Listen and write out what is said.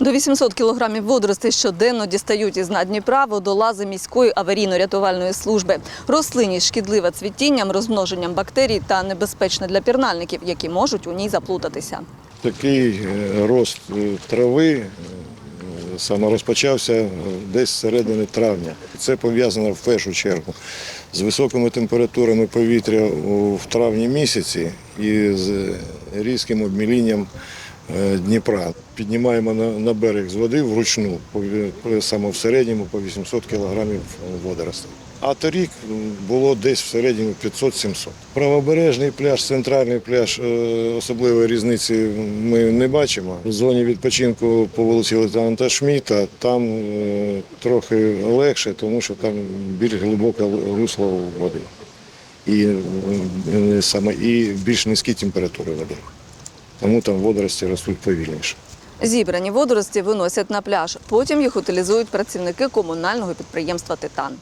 До 800 кілограмів водоростей щоденно дістають із дна Дніпра водолази міської аварійно-рятувальної служби. Рослинність шкідлива цвітінням, розмноженням бактерій та небезпечна для пірнальників, які можуть у ній заплутатися. Такий е, рост е, трави е, саме розпочався десь з середини травня. Це пов'язано в першу чергу з високими температурами повітря в травні місяці і з різким обмілінням Дніпра. Піднімаємо на, берег з води вручну, саме в середньому по 800 кілограмів водоростей. А торік було десь в середньому 500-700. Правобережний пляж, центральний пляж, е, особливої різниці ми не бачимо. В зоні відпочинку по вулиці Лейтенанта Шміта там е, трохи легше, тому що там більш глибоке русло води. І, е, саме, і більш низькі температури води. Тому там водорості ростуть повільніше. Зібрані водорості виносять на пляж. Потім їх утилізують працівники комунального підприємства Титан.